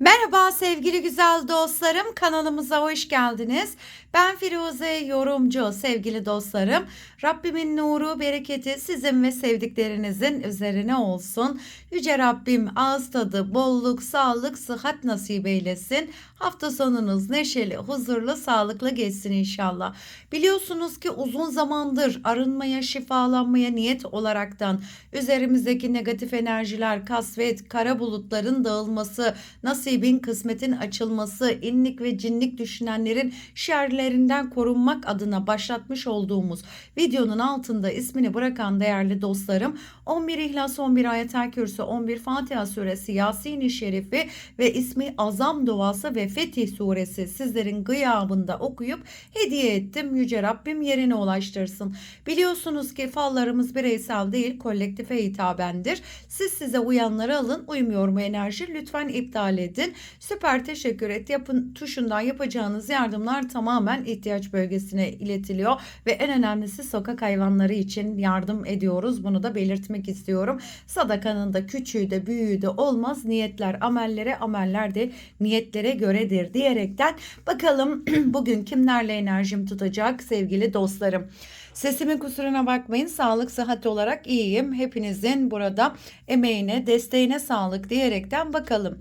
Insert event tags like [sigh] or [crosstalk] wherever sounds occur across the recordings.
Merhaba sevgili güzel dostlarım kanalımıza hoş geldiniz. Ben Firuze yorumcu sevgili dostlarım. Rabbimin nuru bereketi sizin ve sevdiklerinizin üzerine olsun. Yüce Rabbim ağız tadı, bolluk, sağlık, sıhhat nasip eylesin. Hafta sonunuz neşeli, huzurlu, sağlıklı geçsin inşallah. Biliyorsunuz ki uzun zamandır arınmaya, şifalanmaya niyet olaraktan üzerimizdeki negatif enerjiler, kasvet, kara bulutların dağılması, nasibin, kısmetin açılması, inlik ve cinlik düşünenlerin şerlerinden korunmak adına başlatmış olduğumuz videonun altında ismini bırakan değerli dostlarım 11 İhlas, 11 Ayetel Kürsü, 11 Fatiha Suresi, Yasin-i Şerifi ve ismi Azam duası ve Fetih Suresi sizlerin gıyabında okuyup hediye ettim. Yüce Rabbim yerine ulaştırsın. Biliyorsunuz ki fallarımız bireysel değil kolektife hitabendir. Siz size uyanları alın, uymuyor mu enerji lütfen iptal edin. Süper teşekkür et yapın tuşundan yapacağınız yardımlar tamamen ihtiyaç bölgesine iletiliyor ve en önemlisi sokak hayvanları için yardım ediyoruz. Bunu da belirtmek istiyorum. Sadakanın da küçüğü de büyüğü de olmaz. Niyetler amellere, ameller de niyetlere göredir diyerekten bakalım [clears throat] bugün kimlerle enerjim tutacak sevgili dostlarım. Sesimin kusuruna bakmayın. Sağlık, sıhhat olarak iyiyim. Hepinizin burada emeğine, desteğine sağlık diyerekten bakalım.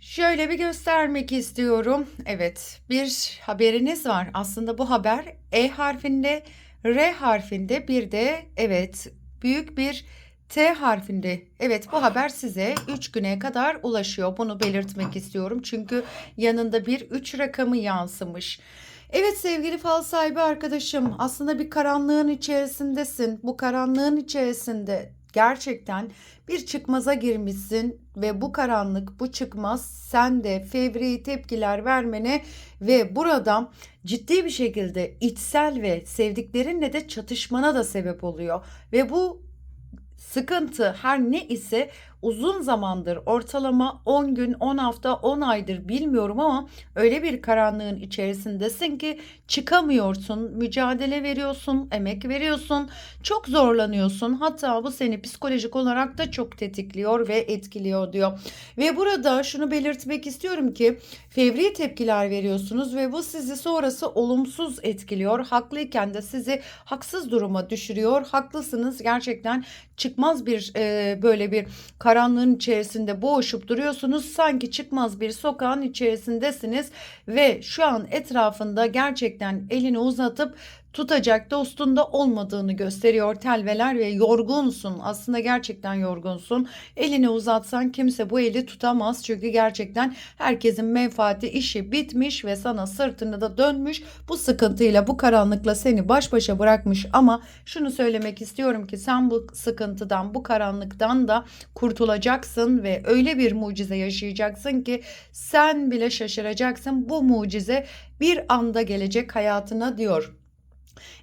Şöyle bir göstermek istiyorum. Evet, bir haberiniz var. Aslında bu haber E harfinde, R harfinde, bir de evet, büyük bir T harfinde. Evet, bu haber size 3 güne kadar ulaşıyor. Bunu belirtmek istiyorum. Çünkü yanında bir 3 rakamı yansımış. Evet sevgili fal sahibi arkadaşım, aslında bir karanlığın içerisindesin. Bu karanlığın içerisinde gerçekten bir çıkmaza girmişsin ve bu karanlık, bu çıkmaz sen de fevri tepkiler vermene ve burada ciddi bir şekilde içsel ve sevdiklerinle de çatışmana da sebep oluyor. Ve bu sıkıntı her ne ise uzun zamandır ortalama 10 gün, 10 hafta, 10 aydır bilmiyorum ama öyle bir karanlığın içerisindesin ki çıkamıyorsun, mücadele veriyorsun, emek veriyorsun, çok zorlanıyorsun. Hatta bu seni psikolojik olarak da çok tetikliyor ve etkiliyor diyor. Ve burada şunu belirtmek istiyorum ki fevri tepkiler veriyorsunuz ve bu sizi sonrası olumsuz etkiliyor. Haklıyken de sizi haksız duruma düşürüyor. Haklısınız gerçekten çıkmaz bir e, böyle bir karanlığın içerisinde boğuşup duruyorsunuz. Sanki çıkmaz bir sokağın içerisindesiniz ve şu an etrafında gerçekten elini uzatıp tutacak dostun da olmadığını gösteriyor telveler ve yorgunsun. Aslında gerçekten yorgunsun. Elini uzatsan kimse bu eli tutamaz. Çünkü gerçekten herkesin menfaati işi bitmiş ve sana sırtını da dönmüş. Bu sıkıntıyla bu karanlıkla seni baş başa bırakmış ama şunu söylemek istiyorum ki sen bu sıkıntıdan bu karanlıktan da kurtulacaksın ve öyle bir mucize yaşayacaksın ki sen bile şaşıracaksın. Bu mucize bir anda gelecek hayatına diyor.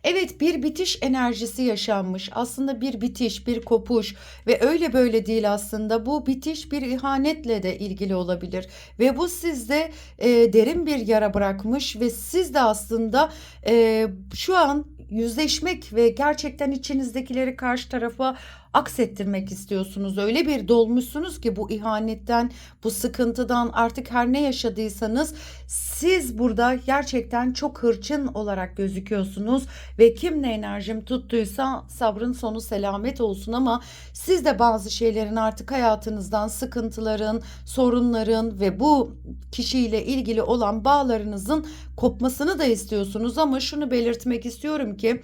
Evet bir bitiş enerjisi yaşanmış. Aslında bir bitiş, bir kopuş ve öyle böyle değil aslında. Bu bitiş bir ihanetle de ilgili olabilir ve bu sizde e, derin bir yara bırakmış ve siz de aslında e, şu an yüzleşmek ve gerçekten içinizdekileri karşı tarafa aksettirmek istiyorsunuz. Öyle bir dolmuşsunuz ki bu ihanetten, bu sıkıntıdan artık her ne yaşadıysanız siz burada gerçekten çok hırçın olarak gözüküyorsunuz ve kimle enerjim tuttuysa sabrın sonu selamet olsun ama siz de bazı şeylerin artık hayatınızdan sıkıntıların, sorunların ve bu kişiyle ilgili olan bağlarınızın kopmasını da istiyorsunuz ama şunu belirtmek istiyorum ki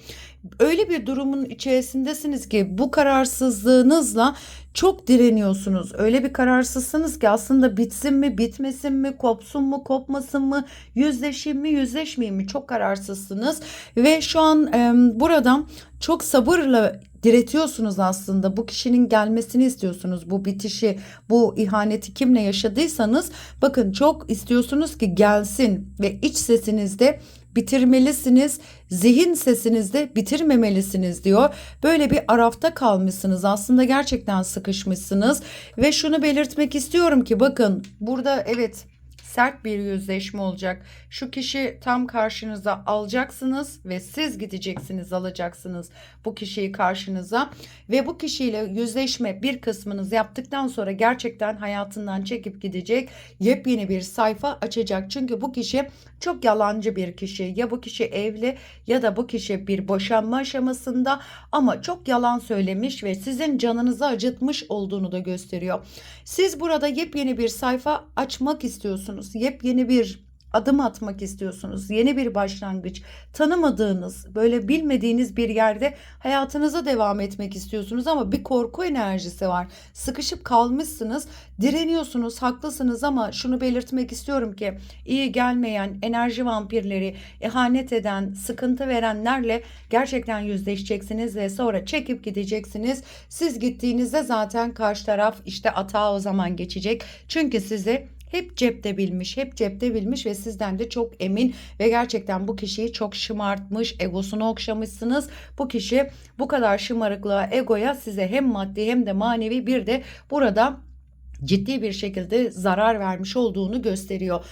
öyle bir durumun içerisindesiniz ki bu kararsızlığınızla çok direniyorsunuz. Öyle bir kararsızsınız ki aslında bitsin mi, bitmesin mi, kopsun mu, kopmasın mı, yüzleşeyim mi, yüzleşmeyeyim mi çok kararsızsınız ve şu an e, buradan çok sabırla diretiyorsunuz aslında. Bu kişinin gelmesini istiyorsunuz. Bu bitişi, bu ihaneti kimle yaşadıysanız bakın çok istiyorsunuz ki gelsin ve iç sesinizde bitirmelisiniz. Zihin sesinizde bitirmemelisiniz diyor. Böyle bir arafta kalmışsınız. Aslında gerçekten sıkışmışsınız ve şunu belirtmek istiyorum ki bakın burada evet sert bir yüzleşme olacak. Şu kişi tam karşınıza alacaksınız ve siz gideceksiniz alacaksınız bu kişiyi karşınıza ve bu kişiyle yüzleşme bir kısmınız yaptıktan sonra gerçekten hayatından çekip gidecek yepyeni bir sayfa açacak. Çünkü bu kişi çok yalancı bir kişi. Ya bu kişi evli ya da bu kişi bir boşanma aşamasında ama çok yalan söylemiş ve sizin canınızı acıtmış olduğunu da gösteriyor. Siz burada yepyeni bir sayfa açmak istiyorsunuz. Yepyeni bir adım atmak istiyorsunuz. Yeni bir başlangıç, tanımadığınız, böyle bilmediğiniz bir yerde hayatınıza devam etmek istiyorsunuz ama bir korku enerjisi var. Sıkışıp kalmışsınız, direniyorsunuz, haklısınız ama şunu belirtmek istiyorum ki iyi gelmeyen enerji vampirleri, ihanet eden, sıkıntı verenlerle gerçekten yüzleşeceksiniz ve sonra çekip gideceksiniz. Siz gittiğinizde zaten karşı taraf işte atağa o zaman geçecek. Çünkü sizi hep cepte bilmiş, hep cepte bilmiş ve sizden de çok emin ve gerçekten bu kişiyi çok şımartmış, egosunu okşamışsınız. Bu kişi bu kadar şımarıklığa, egoya size hem maddi hem de manevi bir de burada ciddi bir şekilde zarar vermiş olduğunu gösteriyor.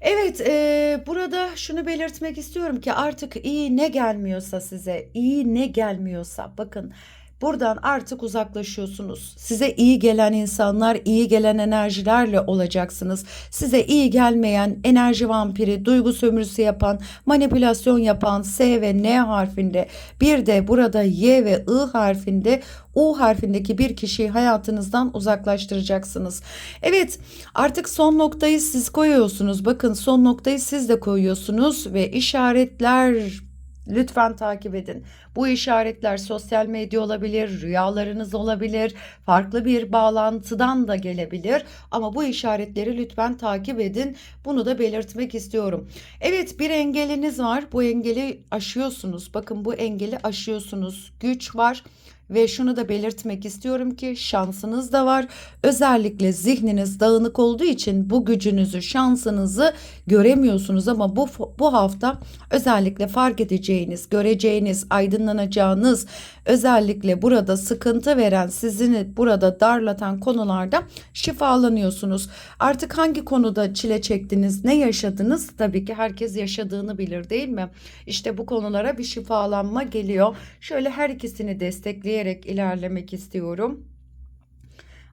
Evet, e, burada şunu belirtmek istiyorum ki artık iyi ne gelmiyorsa size, iyi ne gelmiyorsa bakın Buradan artık uzaklaşıyorsunuz. Size iyi gelen insanlar, iyi gelen enerjilerle olacaksınız. Size iyi gelmeyen enerji vampiri, duygu sömürüsü yapan, manipülasyon yapan S ve N harfinde bir de burada Y ve I harfinde U harfindeki bir kişiyi hayatınızdan uzaklaştıracaksınız. Evet artık son noktayı siz koyuyorsunuz. Bakın son noktayı siz de koyuyorsunuz ve işaretler Lütfen takip edin. Bu işaretler sosyal medya olabilir, rüyalarınız olabilir, farklı bir bağlantıdan da gelebilir. Ama bu işaretleri lütfen takip edin. Bunu da belirtmek istiyorum. Evet bir engeliniz var. Bu engeli aşıyorsunuz. Bakın bu engeli aşıyorsunuz. Güç var. Ve şunu da belirtmek istiyorum ki şansınız da var. Özellikle zihniniz dağınık olduğu için bu gücünüzü, şansınızı göremiyorsunuz ama bu bu hafta özellikle fark edeceğiniz, göreceğiniz, aydınlanacağınız, özellikle burada sıkıntı veren, sizini burada darlatan konularda şifalanıyorsunuz. Artık hangi konuda çile çektiniz, ne yaşadınız? Tabii ki herkes yaşadığını bilir değil mi? İşte bu konulara bir şifalanma geliyor. Şöyle her ikisini destekleyerek ilerlemek istiyorum.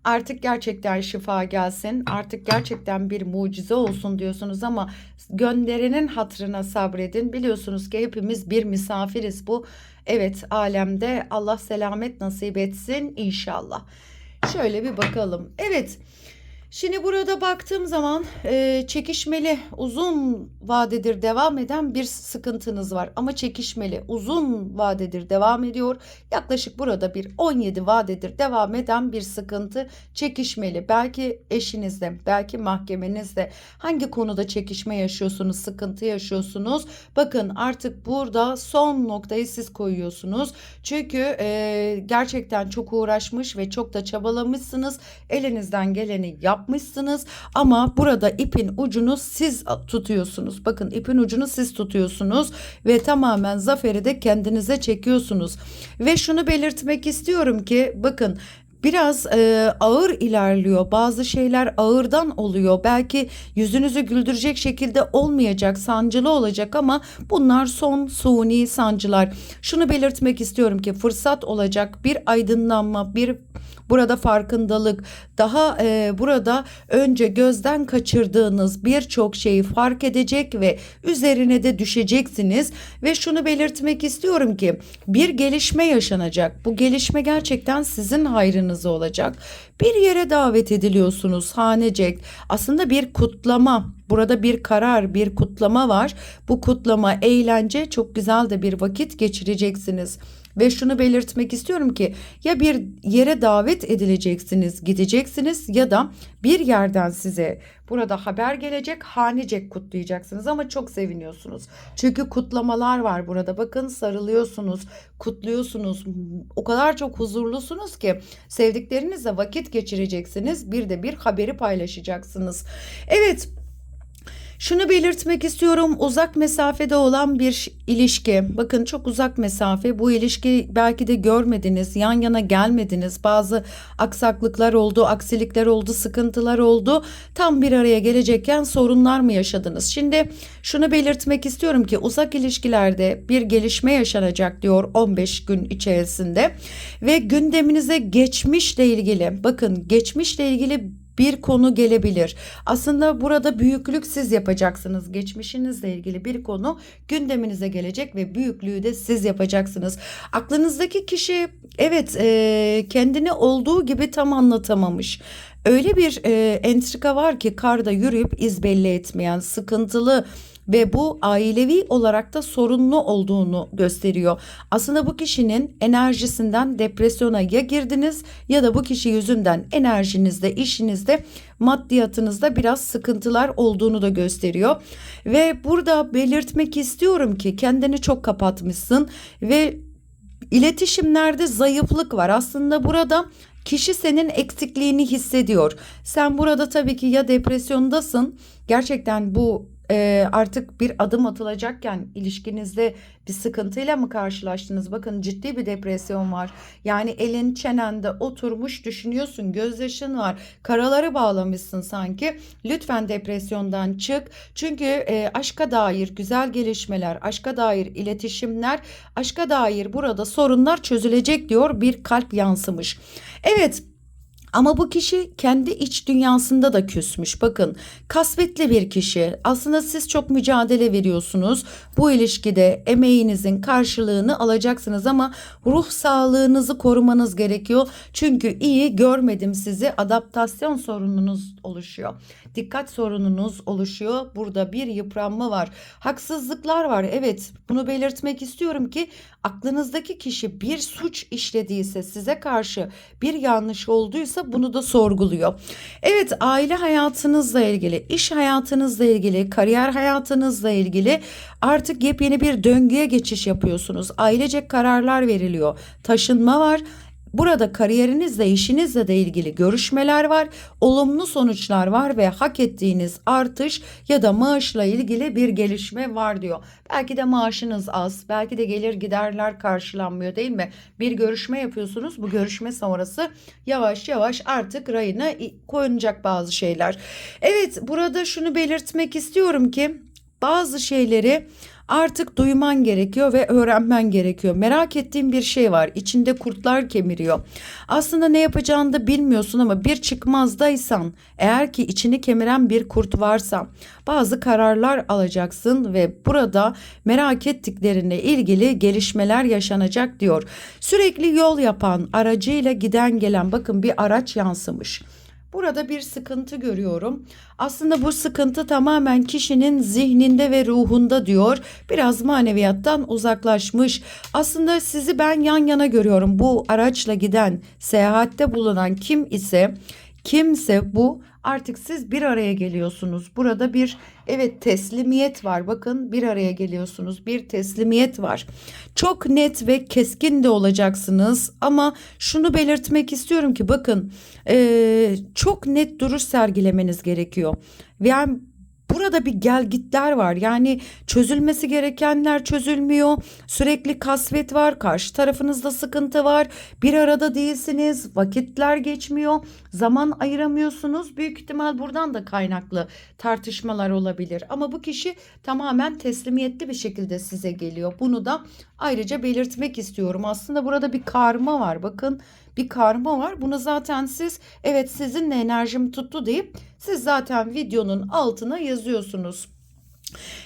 Artık gerçekten şifa gelsin. Artık gerçekten bir mucize olsun diyorsunuz ama gönderenin hatırına sabredin. Biliyorsunuz ki hepimiz bir misafiriz bu. Evet alemde Allah selamet nasip etsin inşallah. Şöyle bir bakalım. Evet. Şimdi burada baktığım zaman e, çekişmeli uzun vadedir devam eden bir sıkıntınız var. Ama çekişmeli uzun vadedir devam ediyor. Yaklaşık burada bir 17 vadedir devam eden bir sıkıntı çekişmeli. Belki eşinizde, belki mahkemenizde hangi konuda çekişme yaşıyorsunuz, sıkıntı yaşıyorsunuz. Bakın artık burada son noktayı siz koyuyorsunuz. Çünkü e, gerçekten çok uğraşmış ve çok da çabalamışsınız. Elinizden geleni yap yapmışsınız ama burada ipin ucunu siz tutuyorsunuz. Bakın ipin ucunu siz tutuyorsunuz ve tamamen zaferi de kendinize çekiyorsunuz. Ve şunu belirtmek istiyorum ki bakın biraz e, ağır ilerliyor. Bazı şeyler ağırdan oluyor. Belki yüzünüzü güldürecek şekilde olmayacak, sancılı olacak ama bunlar son suni sancılar. Şunu belirtmek istiyorum ki fırsat olacak, bir aydınlanma, bir burada farkındalık, daha e, burada önce gözden kaçırdığınız birçok şeyi fark edecek ve üzerine de düşeceksiniz ve şunu belirtmek istiyorum ki bir gelişme yaşanacak. Bu gelişme gerçekten sizin hayrınıza olacak. Bir yere davet ediliyorsunuz hanecek. Aslında bir kutlama. Burada bir karar, bir kutlama var. Bu kutlama, eğlence çok güzel de bir vakit geçireceksiniz. Ve şunu belirtmek istiyorum ki ya bir yere davet edileceksiniz, gideceksiniz ya da bir yerden size burada haber gelecek, hanecek kutlayacaksınız ama çok seviniyorsunuz. Çünkü kutlamalar var burada. Bakın sarılıyorsunuz, kutluyorsunuz. O kadar çok huzurlusunuz ki sevdiklerinizle vakit geçireceksiniz. Bir de bir haberi paylaşacaksınız. Evet, Şunu belirtmek istiyorum. Uzak mesafede olan bir ilişki. Bakın çok uzak mesafe. Bu ilişki belki de görmediniz, yan yana gelmediniz. Bazı aksaklıklar oldu, aksilikler oldu, sıkıntılar oldu. Tam bir araya gelecekken sorunlar mı yaşadınız? Şimdi şunu belirtmek istiyorum ki uzak ilişkilerde bir gelişme yaşanacak diyor 15 gün içerisinde ve gündeminize geçmişle ilgili bakın geçmişle ilgili bir konu gelebilir. Aslında burada büyüklük siz yapacaksınız. Geçmişinizle ilgili bir konu gündeminize gelecek ve büyüklüğü de siz yapacaksınız. Aklınızdaki kişi evet e, kendini olduğu gibi tam anlatamamış. Öyle bir e, entrika var ki karda yürüyüp iz belli etmeyen sıkıntılı ve bu ailevi olarak da sorunlu olduğunu gösteriyor. Aslında bu kişinin enerjisinden depresyona ya girdiniz ya da bu kişi yüzünden enerjinizde, işinizde, maddiyatınızda biraz sıkıntılar olduğunu da gösteriyor. Ve burada belirtmek istiyorum ki kendini çok kapatmışsın ve iletişimlerde zayıflık var. Aslında burada Kişi senin eksikliğini hissediyor. Sen burada tabii ki ya depresyondasın. Gerçekten bu e, artık bir adım atılacakken ilişkinizde bir sıkıntıyla mı karşılaştınız? Bakın ciddi bir depresyon var. Yani elin çenende oturmuş düşünüyorsun, gözyaşın var, karaları bağlamışsın sanki. Lütfen depresyondan çık. Çünkü e, aşka dair güzel gelişmeler, aşka dair iletişimler, aşka dair burada sorunlar çözülecek diyor bir kalp yansımış. Evet ama bu kişi kendi iç dünyasında da küsmüş. Bakın kasvetli bir kişi. Aslında siz çok mücadele veriyorsunuz. Bu ilişkide emeğinizin karşılığını alacaksınız ama ruh sağlığınızı korumanız gerekiyor. Çünkü iyi görmedim sizi adaptasyon sorununuz oluşuyor. Dikkat sorununuz oluşuyor. Burada bir yıpranma var. Haksızlıklar var. Evet bunu belirtmek istiyorum ki aklınızdaki kişi bir suç işlediyse size karşı bir yanlış olduysa bunu da sorguluyor. Evet aile hayatınızla ilgili, iş hayatınızla ilgili, kariyer hayatınızla ilgili artık yepyeni bir döngüye geçiş yapıyorsunuz. Ailecek kararlar veriliyor. Taşınma var. Burada kariyerinizle, işinizle de ilgili görüşmeler var, olumlu sonuçlar var ve hak ettiğiniz artış ya da maaşla ilgili bir gelişme var diyor. Belki de maaşınız az, belki de gelir giderler karşılanmıyor değil mi? Bir görüşme yapıyorsunuz. Bu görüşme sonrası yavaş yavaş artık rayına koyulacak bazı şeyler. Evet, burada şunu belirtmek istiyorum ki bazı şeyleri Artık duyman gerekiyor ve öğrenmen gerekiyor. Merak ettiğin bir şey var. İçinde kurtlar kemiriyor. Aslında ne yapacağını da bilmiyorsun ama bir çıkmazdaysan, eğer ki içini kemiren bir kurt varsa bazı kararlar alacaksın ve burada merak ettiklerine ilgili gelişmeler yaşanacak diyor. Sürekli yol yapan, aracıyla giden gelen bakın bir araç yansımış. Burada bir sıkıntı görüyorum. Aslında bu sıkıntı tamamen kişinin zihninde ve ruhunda diyor. Biraz maneviyattan uzaklaşmış. Aslında sizi ben yan yana görüyorum. Bu araçla giden, seyahatte bulunan kim ise kimse bu artık siz bir araya geliyorsunuz. Burada bir evet teslimiyet var. Bakın bir araya geliyorsunuz. Bir teslimiyet var. Çok net ve keskin de olacaksınız ama şunu belirtmek istiyorum ki bakın ee, çok net duruş sergilemeniz gerekiyor. Yani burada bir gelgitler var. Yani çözülmesi gerekenler çözülmüyor. Sürekli kasvet var. Karşı tarafınızda sıkıntı var. Bir arada değilsiniz. Vakitler geçmiyor. Zaman ayıramıyorsunuz. Büyük ihtimal buradan da kaynaklı tartışmalar olabilir. Ama bu kişi tamamen teslimiyetli bir şekilde size geliyor. Bunu da ayrıca belirtmek istiyorum. Aslında burada bir karma var. Bakın bir karma var. Bunu zaten siz evet sizinle enerjim tuttu deyip siz zaten videonun altına yazıyorsunuz.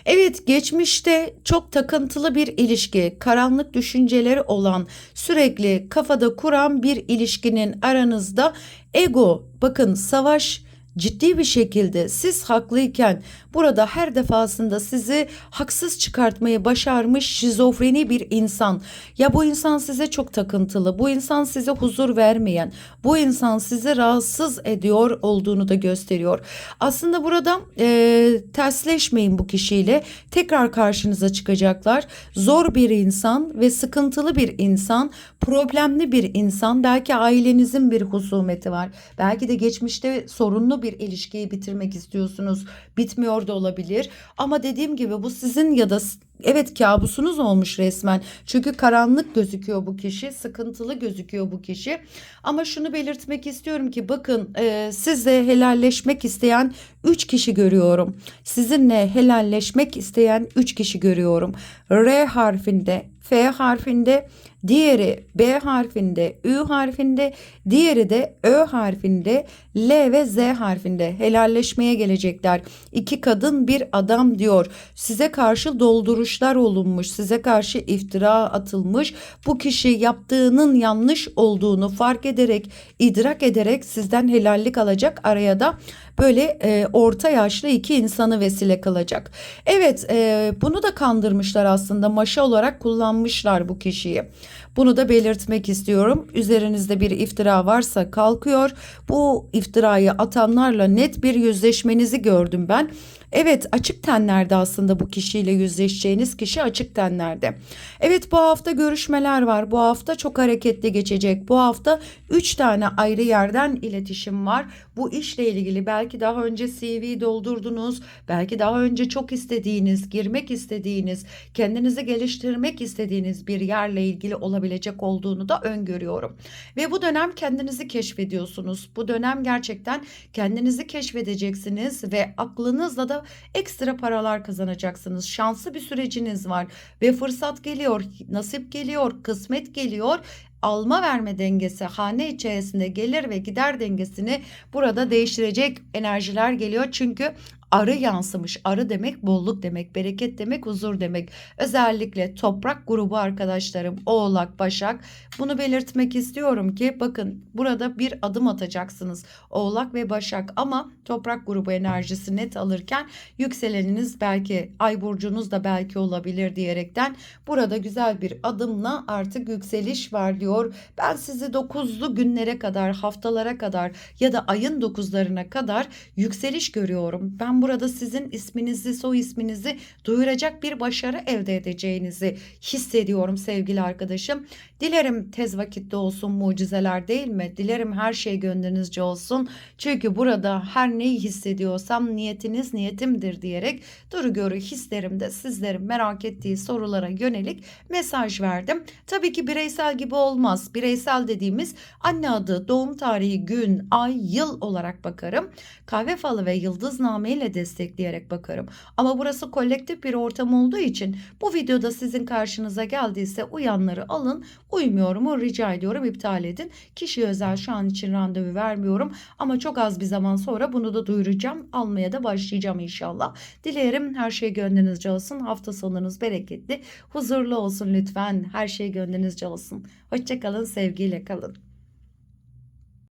Evet geçmişte çok takıntılı bir ilişki, karanlık düşünceleri olan, sürekli kafada kuran bir ilişkinin aranızda ego, bakın savaş ciddi bir şekilde siz haklıyken burada her defasında sizi haksız çıkartmayı başarmış şizofreni bir insan. Ya bu insan size çok takıntılı, bu insan size huzur vermeyen, bu insan sizi rahatsız ediyor olduğunu da gösteriyor. Aslında burada e, tersleşmeyin bu kişiyle. Tekrar karşınıza çıkacaklar. Zor bir insan ve sıkıntılı bir insan, problemli bir insan. Belki ailenizin bir husumeti var. Belki de geçmişte sorunlu bir bir ilişkiyi bitirmek istiyorsunuz. Bitmiyor da olabilir. Ama dediğim gibi bu sizin ya da evet kabusunuz olmuş resmen. Çünkü karanlık gözüküyor bu kişi, sıkıntılı gözüküyor bu kişi. Ama şunu belirtmek istiyorum ki bakın e, sizle helalleşmek isteyen 3 kişi görüyorum. Sizinle helalleşmek isteyen 3 kişi görüyorum. R harfinde, F harfinde, diğeri B harfinde, Ü harfinde, diğeri de Ö harfinde, L ve Z harfinde helalleşmeye gelecekler. İki kadın bir adam diyor. Size karşı dolduruşlar olunmuş, size karşı iftira atılmış. Bu kişi yaptığının yanlış olduğunu fark ederek, idrak ederek sizden helallik alacak. Araya da böyle e, orta yaşlı iki insanı vesile kılacak. Evet e, bunu da kandırmışlar aslında maşa olarak kullanmışlar bu kişiyi. Bunu da belirtmek istiyorum. Üzerinizde bir iftira varsa kalkıyor. Bu iftirayı atanlarla net bir yüzleşmenizi gördüm ben. Evet açık tenlerde aslında bu kişiyle yüzleşeceğiniz kişi açık tenlerde. Evet bu hafta görüşmeler var. Bu hafta çok hareketli geçecek. Bu hafta 3 tane ayrı yerden iletişim var. Bu işle ilgili belki daha önce CV doldurdunuz. Belki daha önce çok istediğiniz, girmek istediğiniz, kendinizi geliştirmek istediğiniz bir yerle ilgili olabilecek olduğunu da öngörüyorum. Ve bu dönem kendinizi keşfediyorsunuz. Bu dönem gerçekten kendinizi keşfedeceksiniz ve aklınızla da ekstra paralar kazanacaksınız. Şanslı bir süreciniz var ve fırsat geliyor, nasip geliyor, kısmet geliyor. Alma verme dengesi hane içerisinde gelir ve gider dengesini burada değiştirecek enerjiler geliyor. Çünkü arı yansımış. Arı demek bolluk demek, bereket demek, huzur demek. Özellikle toprak grubu arkadaşlarım Oğlak, Başak bunu belirtmek istiyorum ki bakın burada bir adım atacaksınız. Oğlak ve Başak ama toprak grubu enerjisi net alırken yükseleniniz belki ay burcunuz da belki olabilir diyerekten burada güzel bir adımla artık yükseliş var diyor. Ben sizi 9'lu günlere kadar, haftalara kadar ya da ayın 9'larına kadar yükseliş görüyorum. Ben burada sizin isminizi, soy isminizi duyuracak bir başarı elde edeceğinizi hissediyorum sevgili arkadaşım. Dilerim tez vakitte olsun mucizeler değil mi? Dilerim her şey gönlünüzce olsun. Çünkü burada her neyi hissediyorsam niyetiniz niyetimdir diyerek duru görü hislerimde sizlerin merak ettiği sorulara yönelik mesaj verdim. Tabii ki bireysel gibi olmaz. Bireysel dediğimiz anne adı, doğum tarihi, gün, ay, yıl olarak bakarım. Kahve falı ve yıldızname ile destekleyerek bakarım. Ama burası kolektif bir ortam olduğu için bu videoda sizin karşınıza geldiyse uyanları alın. Uymuyor mu rica ediyorum iptal edin. Kişi özel şu an için randevu vermiyorum. Ama çok az bir zaman sonra bunu da duyuracağım. Almaya da başlayacağım inşallah. Dilerim her şey gönlünüzce olsun. Hafta sonunuz bereketli, huzurlu olsun lütfen. Her şey gönlünüzce olsun. Hoşçakalın, sevgiyle kalın.